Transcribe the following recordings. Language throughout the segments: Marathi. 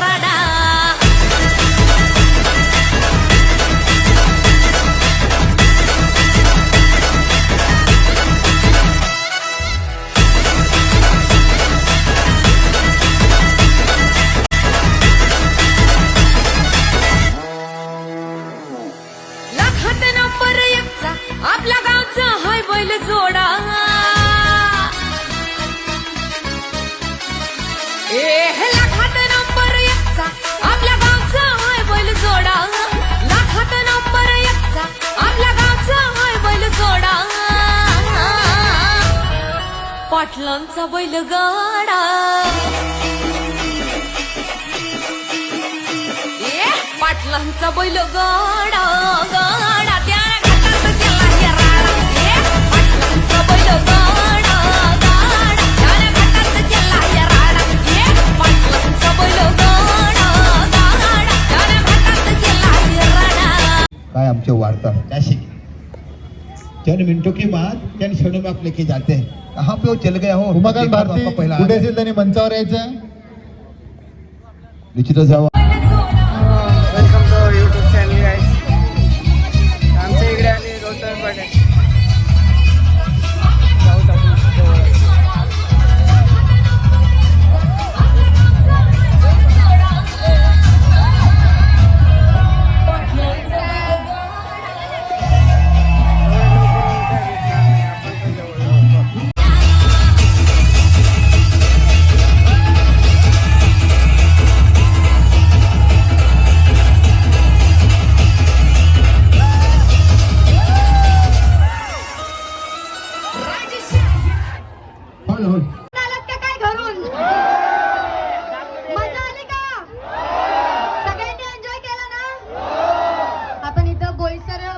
रडा लाखात नंबर एकचा आपल्या गावचा हाय बैल जोडा. पाटलांचा बैल गाडा ए पाटलांचा बैल गाडा गाडा त्या घाटात गेला राडा ए पाटलांचा बैल गाडा गाडा त्या घाटात गेला राडा ए पाटलांचा बैल गाडा गाडा त्या घाटात गेला राडा काय आमचे वार्ता? कैसी चंद मिनटों के बाद चंद क्षणों में आप लेके जाते हैं। कहाँ पे वो चल गया हो? उमाकांत भारती कुठे. असेल त्यांनी मंचावर यायचं? निश्चितच जावं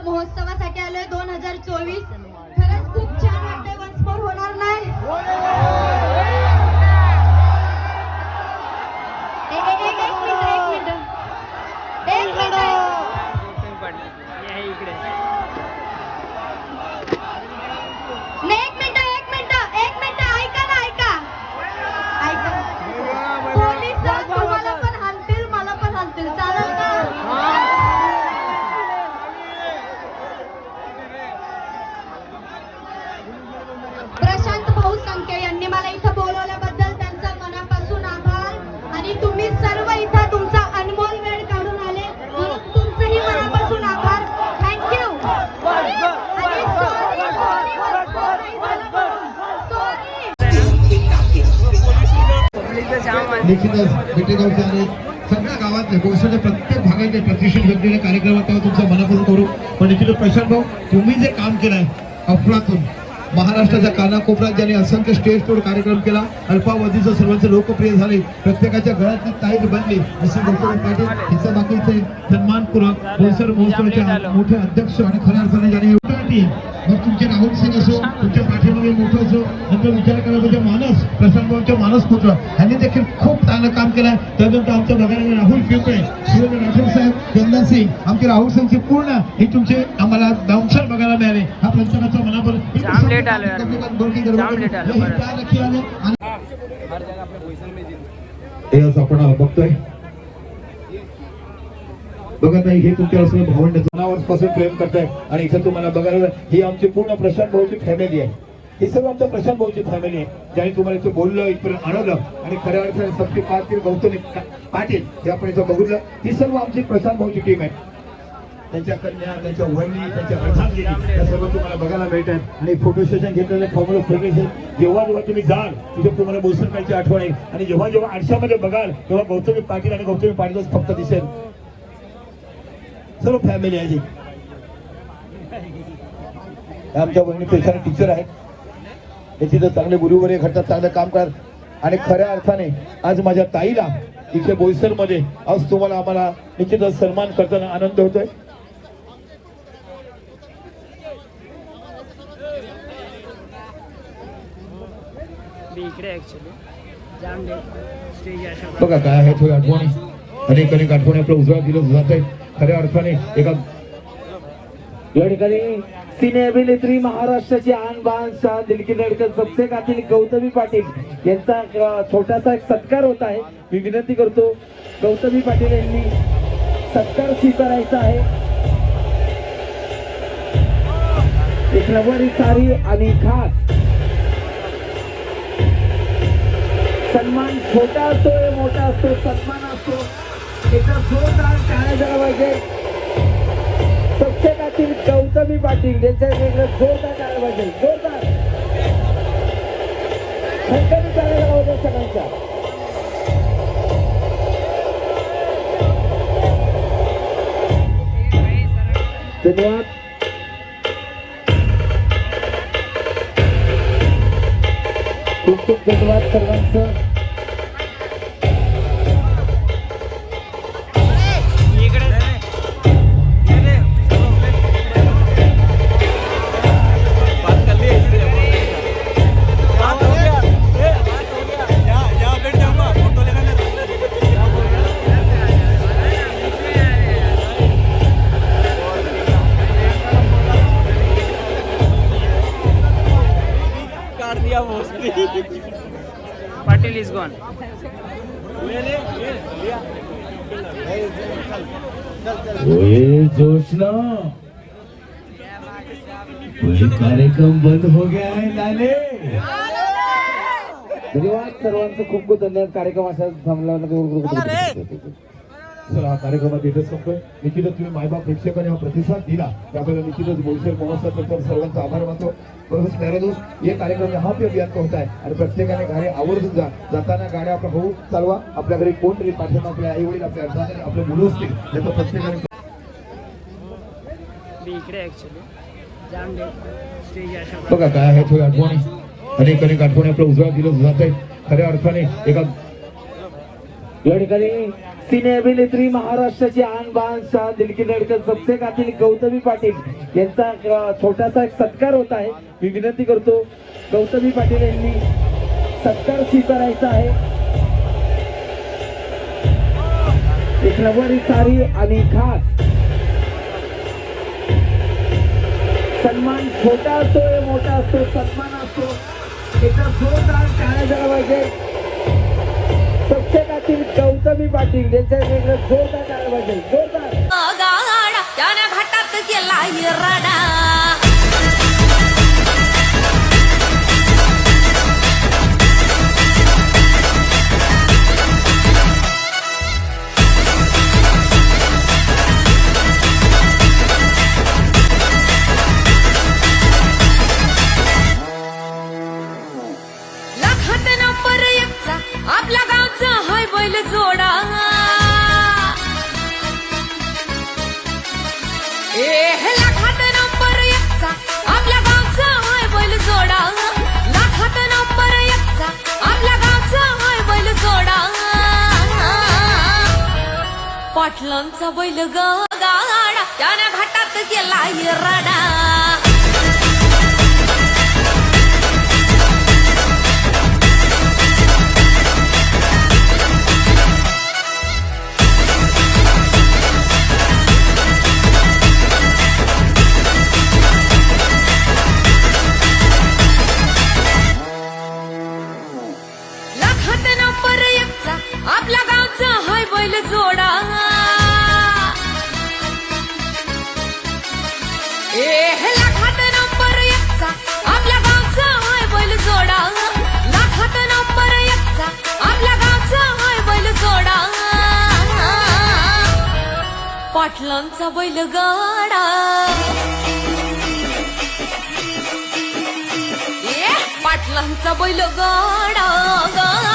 महोत्सवासाठी आलोय दोन हजार चोवीस. खरंच खूप छान वाटतंय वन्स मोर होणार नाही. भाऊ संख्या यांनी मला इथं बोलवल्याबद्दल त्यांचा मनापासून आभार. आणि तुम्ही सर्व इथं तुमचा अनमोल वेळ काढून आले. म्हणून तुमचंही मनापासून आभार. थँक्यू निश्चितच सगळ्या गावातले कोळशाच्या प्रत्येक भागातले प्रतिष्ठित व्यक्तीने कार्यक्रमात तेव्हा तुमचं मनापासून करू. पण निश्चितच प्रशांत भाऊ तुम्ही जे काम केलंय अफलातून महाराष्ट्राच्या कानाकोपऱ्यात ज्यांनी असंख्य स्टेज टूर कार्यक्रम केला. अल्पावधीचं सर्वांचे लोकप्रिय झाले. प्रत्येकाच्या घरातली ताईट बनली. असे गोपीनाथ पाटील हिचं बाकीचे सन्मानपूर्वक बोईसर महोत्सवाचे मोठे अध्यक्ष आणि खऱ्या अर्थाने ज्यांनी टीम मग तुमचे राहुल सिंग असो तुमच्या पाठीमागे मोठं असो नंतर विचार करा म्हणजे मानस प्रशांत भाऊंचे मानस पुत्र. यांनी देखील खूप चांगलं काम केलं. त्यानंतर आमच्या बघायला राहुल पिंपळे सुरेंद्र राठोड साहेब सिंग. आमचे राहुल सिंगचे पूर्ण हे तुमचे आम्हाला डाऊनसर बघायला मिळाले. हा प्रत्येकाचा मनावर. हे आपण बघतोय. बघा ताई हे तुमच्या असं भावंड जनावरपासून प्रेम करताय आणि इथं तुम्हाला बघायला ही आमची पूर्ण प्रशांत भाऊची फॅमिली आहे. हे सर्व आमच्या प्रशांत भाऊची फॅमिली आहे ज्याने तुम्हाला इथं बोललं इथपर्यंत आणवलं आणि खऱ्या अर्थाने सबके पाटील गौतमी पाटील हे आपण इथं बघितलं. ही सर्व आमची प्रशांत भाऊची टीम आहे. त्यांच्या कन्या त्यांच्या वहिनी त्यांच्या अर्धांगिनी या सर्व तुम्हाला बघायला मिळतात आणि फोटो सेशन घेतलेले फॉर्म्युला फोटोशन जेव्हा जेव्हा तुम्ही जाल तिथे तुम्हाला बोसरकांची आठवण येईल. आणि जेव्हा जेव्हा आरशामध्ये बघाल तेव्हा गौतमी पाटील आणि गौतमी पाटीलच फक्त दिसेल. सर्व फॅमिली आहे जी आमच्या बहिणी पेशाने टीचर आहेत. त्याची तर चांगले गुरुवर्य घडतात चांगलं काम करतात आणि खऱ्या अर्थाने आज माझ्या ताईला इथे बोईसरमध्ये आज तुम्हाला आम्हाला निश्चितच सन्मान करताना आनंद होतोय. बघा काय आहे थोडी आठवणी. अनेक अनेक आठवणी आपल्या उजव्या दिलं जात आहे खऱ्या अर्थाने एका या ठिकाणी सिने अभिनेत्री महाराष्ट्राची आन बान शाह दिलकी धडकन सबसे कातील गौतमी पाटील यांचा छोटासा एक सत्कार होत आहे. मी विनंती करतो गौतमी पाटील यांनी सत्कार स्वीकारायचा आहे. एक नवरी सारी आणि खास. सन्मान छोटा असतो मोठा असतो सन्मान असतो एका जोरदार टाळ्या झाला पाहिजे शिक्षकातील गौतमी पाटील यांच्या वेगळं जोरदार टाळ्या पाहिजे जोरदार. खंडणी टाळ्या पाहिजे सगळ्यांच्या धन्यवाद. खूप खूप धन्यवाद सर्वांचं पाटील इज गॉन जोशना कोई कार्यक्रम बंद हो गया है लाले। धन्यवाद सर्वांचं खूप खूप धन्यवाद. कार्यक्रम असा थांबला चला हा कार्यक्रमात इथेच संपतोय. निश्चितच तुम्ही मायबाप प्रेक्षकांनी हा प्रतिसाद दिला. त्याबद्दल निश्चितच बोईसर महोत्सव तर सर्वांचा आभार मानतो. प्यारे दोस्त हे कार्यक्रम यहाँ पे अभियान होत आहे आणि प्रत्येकाने गाडी आवर्जून जा. जाताना गाड्या आपला भाऊ चालवा. आपल्या घरी कोणतरी पाठवून आपल्या आई वडील आपल्या अर्धाने आपले मुलं असतील त्याचं प्रत्येकाने इकडे बघा काय आहे थोडी आठवणी. अनेक अनेक आठवणी आपल्या उजव्या दिलं जात आहे खऱ्या अर्थाने एका या ठिकाणी सिने अभिनेत्री महाराष्ट्राची आन बान शाह दिलकी नडकर सबसे कातील गौतमी पाटील यांचा छोटासा एक सत्कार होत आहे. मी विनंती करतो गौतमी पाटील यांनी सत्कार स्वीकारायचा आहे. एक नवरी सारी आणि खास. सन्मान छोटा असतो मोठा असतो सन्मान असतो एका जोरदार टाळ्या झाला पाहिजे शिक्षकातील गौतमी पाटील यांच्या वेगळं जोरदार टाळ्या जोरदार. गाडा त्यानं घाटात केला आपल्या हाय बैल जोडा. ए लाखात नंबर एकचा. आपल्या गावचा हाय बैल जोडा. लाखात नंबर एकचा. आपल्या गावचा हाय बैल जोडा. पाटलांचा बैल गाडा. त्याने घाटात केला हिरडा पाटलांचा बैलगाडा. ए पाटलांचा बैलगाडा. गाडा